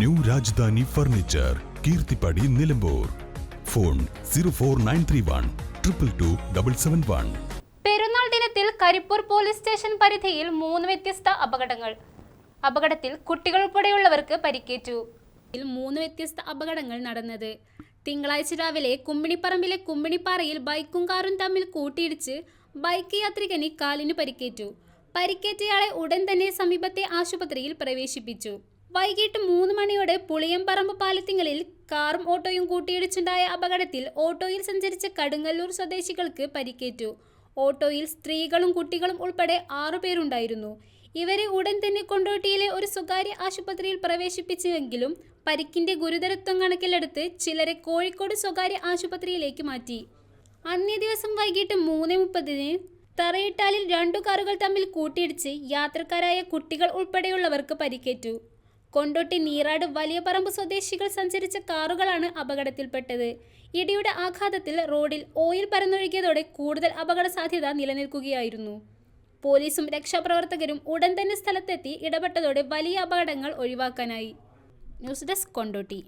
New Rajdhani furniture Keerthippadi Nilambur. Phone zero four nine three one triple two double seven one. പെരുന്നാൾ ദിനത്തിൽ Karipur police station പരിധിയിൽ മൂന്ന് വ്യത്യസ്ത അപകടങ്ങൾ. അപകടത്തിൽ കുട്ടികൾ ഉൾപ്പെടെയുള്ളവർക്ക് പരിക്കേറ്റു. ഇതിൽ മൂന്ന് വ്യത്യസ്ത അപകടങ്ങൾ നടന്നത്. തിങ്കളാഴ്ച രാവിലെ കുമ്മിണിപ്പറമ്പിലെ കുമ്മിണിപ്പാറയിൽ ബൈക്കും കാറും തമ്മിൽ കൂട്ടിയിടിച്ച് ബൈക്ക് യാത്രികന് കാലിന് പരിക്കേറ്റു. പരിക്കേറ്റയാളെ ഉടൻ തന്നെ സമീപത്തെ ആശുപത്രിയിൽ പ്രവേശിപ്പിച്ചു. വൈകിട്ട് മൂന്ന് മണിയോടെ പുളിയംപറമ്പ് പാലത്തിങ്ങളിൽ കാറും ഓട്ടോയും കൂട്ടിയിടിച്ചുണ്ടായ അപകടത്തിൽ ഓട്ടോയിൽ സഞ്ചരിച്ച കടുങ്ങല്ലൂർ സ്വദേശികൾക്ക് പരിക്കേറ്റു. ഓട്ടോയിൽ സ്ത്രീകളും കുട്ടികളും ഉൾപ്പെടെ ആറുപേരുണ്ടായിരുന്നു ഇവരെ ഉടൻ തന്നെ കൊണ്ടോട്ടിയിലെ ഒരു സ്വകാര്യ ആശുപത്രിയിൽ പ്രവേശിപ്പിച്ചുവെങ്കിലും പരിക്കിന്റെ ഗുരുതരത്വം കണക്കിലെടുത്ത് ചിലരെ കോഴിക്കോട് സ്വകാര്യ ആശുപത്രിയിലേക്ക് മാറ്റി. അന്നേ ദിവസം വൈകിട്ട് മൂന്ന് മുപ്പതിന് തറയിട്ടാലിൽ രണ്ടു കാറുകൾ തമ്മിൽ കൂട്ടിയിടിച്ച് യാത്രക്കാരായ കുട്ടികൾ ഉൾപ്പെടെയുള്ളവർക്ക് പരിക്കേറ്റു. കൊണ്ടോട്ടി നീറാട് വലിയ പറമ്പ് സ്വദേശികൾ സഞ്ചരിച്ച കാറുകളാണ് അപകടത്തിൽപ്പെട്ടത്. ഇടിയുടെ ആഘാതത്തിൽ റോഡിൽ ഓയിൽ പരന്നൊഴുകിയതോടെ കൂടുതൽ അപകട സാധ്യത നിലനിൽക്കുകയായിരുന്നു. പോലീസും രക്ഷാപ്രവർത്തകരും ഉടൻ തന്നെ സ്ഥലത്തെത്തി ഇടപെട്ടതോടെ വലിയ അപകടങ്ങൾ ഒഴിവാക്കാനായി. News desk Kondotty.